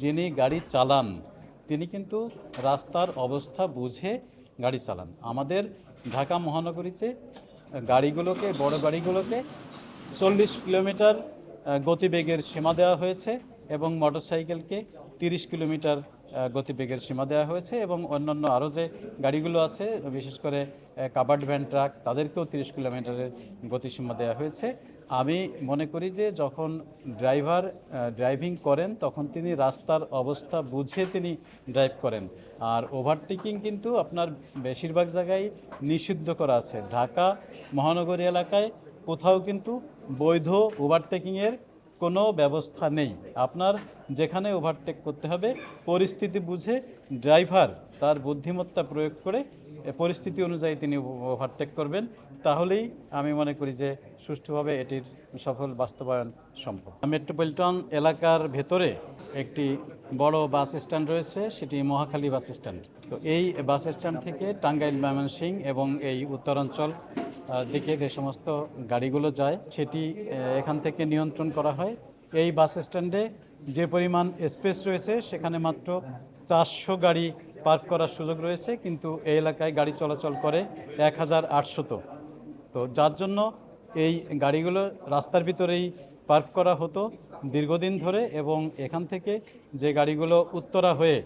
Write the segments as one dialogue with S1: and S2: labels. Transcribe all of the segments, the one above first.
S1: যিনি গাড়ি চালান, তিনি কিন্তু রাস্তার অবস্থা বুঝে গাড়ি চালান। আমাদের ঢাকা মহানগরীতে গাড়িগুলোকে, বড় গাড়িগুলোকে চল্লিশ কিলোমিটার গতিবেগের সীমা দেওয়া হয়েছে এবং মোটর সাইকেলকে তিরিশ কিলোমিটার গতিবেগের সীমা দেওয়া হয়েছে এবং অন্যান্য আরও যে গাড়িগুলো আছে, বিশেষ করে কাবার্ড ভ্যান ট্রাক, তাদেরকেও তিরিশ কিলোমিটারের গতিসীমা দেওয়া হয়েছে। আমি মনে করি যে যখন ড্রাইভার ড্রাইভিং করেন, তখন তিনি রাস্তার অবস্থা বুঝে তিনি ড্রাইভ করেন। আর ওভারটেকিং কিন্তু আপনার বেশিরভাগ জায়গায় নিষিদ্ধ করা আছে। ঢাকা মহানগরী এলাকায় কোথাও কিন্তু বৈধ ওভারটেকিংয়ের কোনো ব্যবস্থা নেই। আপনার যেখানে ওভারটেক করতে হবে, পরিস্থিতি বুঝে ড্রাইভার তার বুদ্ধিমত্তা প্রয়োগ করে পরিস্থিতি অনুযায়ী তিনি ওভারটেক করবেন। তাহলেই আমি মনে করি যে সুষ্ঠুভাবে এটির সফল বাস্তবায়ন সম্ভব। মেট্রোপলিটন এলাকার ভেতরে একটি বড় বাস স্ট্যান্ড রয়েছে, সেটি মহাখালী বাস স্ট্যান্ড। তো এই বাস স্ট্যান্ড থেকে টাঙ্গাইল ময়মনসিং এবং এই উত্তরাঞ্চল দিকে যে সমস্ত গাড়িগুলো যায়, সেটি এখান থেকে নিয়ন্ত্রণ করা হয়। এই বাস স্ট্যান্ডে যে পরিমাণ স্পেস রয়েছে, সেখানে মাত্র চারশো গাড়ি পার্ক করার সুযোগ রয়েছে, কিন্তু এই এলাকায় গাড়ি চলাচল করে এক হাজার আটশত। তো যার জন্য এই গাড়িগুলো রাস্তার ভিতরেই পার্ক করা হতো দীর্ঘদিন ধরে এবং এখান থেকে যে গাড়িগুলো উত্তরা হয়ে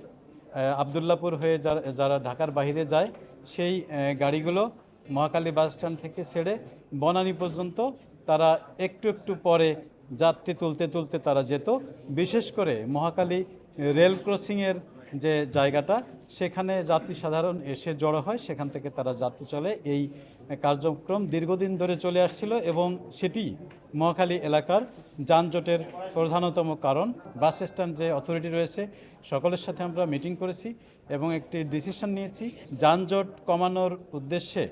S1: আবদুল্লাপুর হয়ে যারা ঢাকার বাইরে যায়, সেই গাড়িগুলো মহাকালী বাস স্ট্যান্ড থেকে ছেড়ে বনানী পর্যন্ত তারা একটু একটু পরে যাত্রী তুলতে তুলতে তারা যেত। বিশেষ করে মহাকালী রেল ক্রসিংয়ের যে জায়গাটা, সেখানে যাত্রী সাধারণ এসে জড়ো হয়। সেখান থেকে তারা যাত্রী চলে। এই কার্যক্রম দীর্ঘদিন ধরে চলে আসছিল এবং সেটি মহাখালী এলাকার যানজটের প্রধানতম কারণ। বাস স্ট্যান্ড যে অথরিটি রয়েছে, সকলের সাথে আমরা মিটিং করেছি এবং একটি ডিসিশন নিয়েছি। যানজট কমানোর উদ্দেশ্যে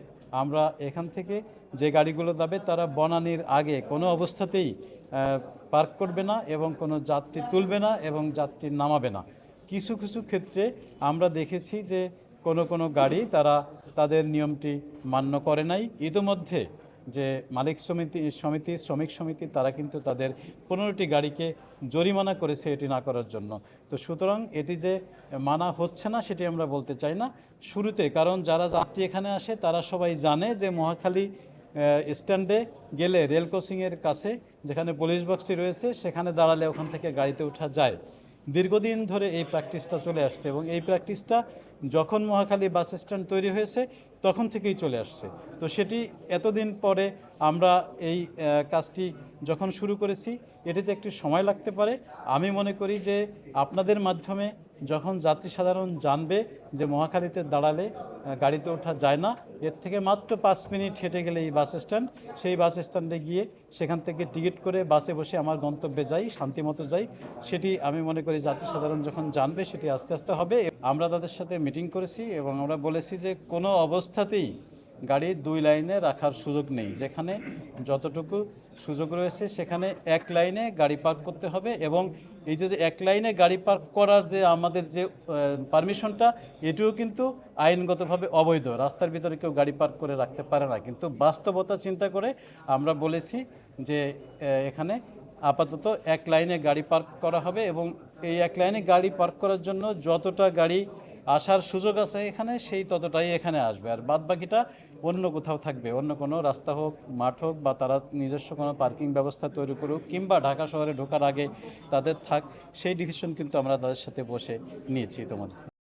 S1: আমরা এখান থেকে যে গাড়িগুলো যাবে তারা বনানির আগে কোনো অবস্থাতেই পার্ক করবে না এবং কোনো যাত্রী তুলবে না এবং যাত্রী নামাবে না। কিছু কিছু ক্ষেত্রে আমরা দেখেছি যে কোনো কোনো গাড়ি তারা তাদের নিয়মটি মান্য করে নাই। ইতোমধ্যে যে মালিক সমিতি সমিতি, শ্রমিক সমিতি, তারা কিন্তু তাদের পনেরোটি গাড়িকে জরিমানা করেছে এটি না করার জন্য। তো সুতরাং এটি যে মানা হচ্ছে না সেটি আমরা বলতে চাই না শুরুতে, কারণ যারা যাত্রী এখানে আসে তারা সবাই জানে যে মহাখালী স্ট্যান্ডে গেলে রেল ক্রসিংয়ের কাছে যেখানে পুলিশ বক্সটি রয়েছে সেখানে দাঁড়ালে ওখান থেকে গাড়িতে ওঠা যায়। দীর্ঘদিন ধরে এই প্র্যাকটিসটা চলে আসছে এবং এই প্র্যাকটিসটা যখন মহাখালী বাস স্ট্যান্ড তৈরি হয়েছে, তখন থেকেই চলে আসছে। তো সেটি এতদিন পরে আমরা এই কাজটি যখন শুরু করেছি, এটিতে একটি সময় লাগতে পারে। আমি মনে করি যে আপনাদের মাধ্যমে যখন যাত্রী সাধারণ জানবে যে মহাখালীতে দাঁড়ালে গাড়িতে ওঠা যায় না, এর থেকে মাত্র পাঁচ মিনিট হেঁটে গেলে এই বাস স্ট্যান্ড। সেই বাস স্ট্যান্ডে গিয়ে সেখান থেকে টিকিট করে বাসে বসে আমার গন্তব্যে যাই, শান্তিমতো যাই। সেটি আমি মনে করি যাত্রী সাধারণ যখন জানবে, সেটি আস্তে আস্তে হবে। আমরা তাদের সাথে মিটিং করেছি এবং আমরা বলেছি যে কোনো অবস্থাতেই গাড়ি দুই লাইনে রাখার সুযোগ নেই। যেখানে যতটুকু সুযোগ রয়েছে, সেখানে এক লাইনে গাড়ি পার্ক করতে হবে এবং এই যে এক লাইনে গাড়ি পার্ক করার যে আমাদের যে পারমিশনটা, এটিও কিন্তু আইনগতভাবে অবৈধ। রাস্তার ভিতরে কেউ গাড়ি পার্ক করে রাখতে পারে না। কিন্তু বাস্তবতা চিন্তা করে আমরা বলেছি যে এখানে আপাতত এক লাইনে গাড়ি পার্ক করা হবে এবং এই এক লাইনে গাড়ি পার্ক করার জন্য যতটা গাড়ি আসার সুযোগ আছে এখানে, সেই ততটাই এখানে আসবে। আর বাদ বাকিটা অন্য কোথাও থাকবে, অন্য কোনো রাস্তা হোক, মাঠ হোক, বা তারা নিজস্ব কোনো পার্কিং ব্যবস্থা তৈরি করুক, কিংবা ঢাকা শহরে ঢোকার আগে তাদের থাক, সেই ডিসিশন কিন্তু আমরা তাদের সাথে বসে নিয়েছি ইতিমধ্যে।